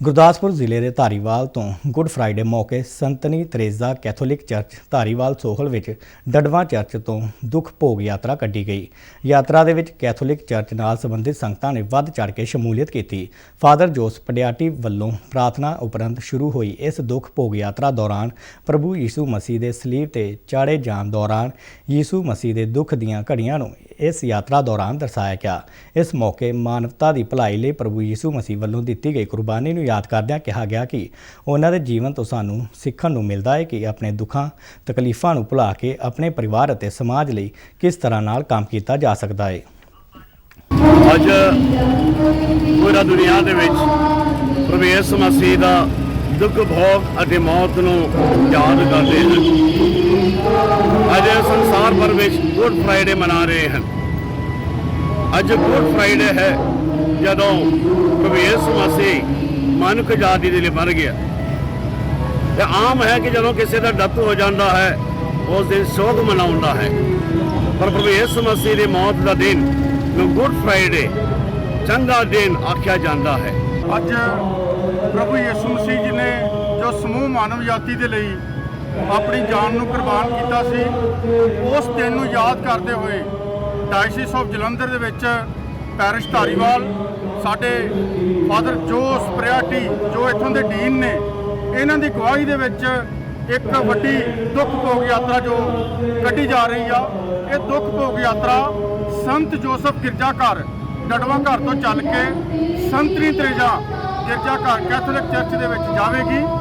ਗੁਰਦਾਸਪੁਰ ਜ਼ਿਲ੍ਹੇ ਦੇ ਧਾਰੀਵਾਲ ਤੋਂ ਗੁੱਡ ਫਰਾਈਡੇ ਮੌਕੇ ਸੰਤਨੀ Teresa Catholic church, Dhariwal Sohal ਵਿੱਚ ਡਡਵਾ ਚਰਚ ਤੋਂ ਦੁੱਖ ਭੋਗ ਯਾਤਰਾ ਕੱਢੀ ਗਈ। ਯਾਤਰਾ ਦੇ ਵਿੱਚ ਕੈਥੋਲਿਕ ਚਰਚ ਨਾਲ ਸੰਬੰਧਿਤ ਸੰਗਤਾਂ ਨੇ ਵੱਧ ਚੜ੍ਹ ਕੇ ਸ਼ਮੂਲੀਅਤ ਕੀਤੀ। ਫਾਦਰ ਜੋਸ ਪਡਿਆਟੀ ਵੱਲੋਂ ਪ੍ਰਾਰਥਨਾ ਉਪਰੰਤ ਸ਼ੁਰੂ ਹੋਈ ਇਸ ਦੁੱਖ ਭੋਗ ਯਾਤਰਾ ਦੌਰਾਨ ਪ੍ਰਭੂ ਯੀਸ਼ੂ ਮਸੀਹ ਦੇ ਸਲੀਬ ਤੇ ਚਾੜੇ ਜਾਣ ਦੌਰਾਨ ਯੀਸ਼ੂ ਮਸੀਹ ਦੇ ਦੁੱਖ ਦੀਆਂ ਘੜੀਆਂ ਨੂੰ ਇਸ ਯਾਤਰਾ ਦੌਰਾਨ ਦਰਸਾਇਆ ਗਿਆ। ਇਸ ਮੌਕੇ ਮਾਨਵਤਾ ਦੀ ਭਲਾਈ ਲਈ ਪ੍ਰਭੂ ਯੀਸ਼ੂ ਮਸੀਹ ਵੱਲੋਂ ਦਿੱਤੀ ਗਈ ਕੁਰਬਾਨੀ ਨੂੰ ਯਾਦ ਕਰਦਿਆਂ ਕਿਹਾ ਗਿਆ ਕਿ ਉਹਨਾਂ ਦੇ ਜੀਵਨ ਤੋਂ ਸਾਨੂੰ ਸਿੱਖਣ ਨੂੰ ਮਿਲਦਾ ਹੈ ਕਿ ਆਪਣੇ ਦੁੱਖਾਂ, ਤਕਲੀਫਾਂ ਨੂੰ ਭੁਲਾ ਕੇ ਆਪਣੇ ਪਰਿਵਾਰ ਅਤੇ ਸਮਾਜ ਲਈ ਕਿਸ ਤਰ੍ਹਾਂ ਨਾਲ ਕੰਮ ਕੀਤਾ ਜਾ ਸਕਦਾ ਹੈ। ਅੱਜ ਪੂਰਾ ਦੁਨੀਆ ਦੇ ਵਿੱਚ ਪ੍ਰਭੂ ਯਿਸੂ ਮਸੀਹ ਦਾ ਦੁੱਖ, ਭੋਗ ਅਤੇ ਮੌਤ ਨੂੰ ਯਾਦ ਕਰਦੇ ਹਨ ਵਿੱਚ ਗੁੱਡ ਫਰਾਈਡੇ ਮਨਾ ਰਹੇ ਹਨ। ਅੱਜ ਗੁੱਡ ਫਰਾਈਡੇ ਹੈ ਜਦੋਂ ਪ੍ਰਭੂ ਯਿਸੂ ਮਸੀਹ ਮਨੁੱਖ ਦੇ ਲਈ ਮਰ ਗਿਆ। ਤੇ ਆਮ ਹੈ ਕਿ ਜਦੋਂ ਕਿਸੇ ਦਾ ਡੱਥ ਹੋ ਜਾਂਦਾ ਹੈ, ਉਸ ਦਿਨ ਸੋਗ ਮਨਾਉਂਦਾ ਹੈ। ਪਰ ਪ੍ਰਭੂ ਯਿਸੂ ਮਸੀਹ ਦੀ ਮੌਤ ਦਾ ਦਿਨ ਨੂੰ ਗੁੱਡ ਫਰਾਈਡੇ, ਚੰਗਾ ਦਿਨ ਆਖਿਆ ਜਾਂਦਾ ਹੈ। ਅੱਜ ਪ੍ਰਭੂ ਯਿਸੂ ਮਸੀਹ ਜੀ ਨੇ ਜੋ ਸਮੂਹ ਮਾਨਵ ਜਾਤੀ ਦੇ ਲਈ ਆਪਣੀ ਜਾਨ ਨੂੰ ਕੁਰਬਾਨ ਕੀਤਾ ਸੀ। ਉਸ ਦਿਨ ਨੂੰ ਯਾਦ ਕਰਦੇ ਹੋਏ ਡਾਇਸਿਸ ਆਫ ਜਲੰਧਰ ਦੇ ਵਿੱਚ ਪੈਰਿਸ਼ ਧਾਰੀਵਾਲ, ਸਾਡੇ ਫਾਦਰ ਜੋਸ ਪ੍ਰਿਆਟੀ, ਜੋ ਇੱਥੋਂ ਦੇ ਡੀਨ ਨੇ, ਇਹਨਾਂ ਦੀ ਗਵਾਹੀ ਦੇ ਵਿੱਚ ਇੱਕ ਵੱਡੀ ਦੁੱਖ ਭੋਗ ਯਾਤਰਾ ਜੋ ਕੱਢੀ ਜਾ ਰਹੀ ਆ। ਇਹ ਦੁੱਖ ਭੋਗ ਯਾਤਰਾ ਸੰਤ ਜੋਸਫ ਗਿਰਜਾ ਘਰ ਡਡਵਾ ਘਰ ਤੋਂ ਚੱਲ ਕੇ ਸੰਤਰੀ ਤਰੇਜਾ ਗਿਰਜਾ ਘਰ ਕੈਥੋਲਿਕ ਚਰਚ ਦੇ ਵਿੱਚ ਜਾਵੇਗੀ।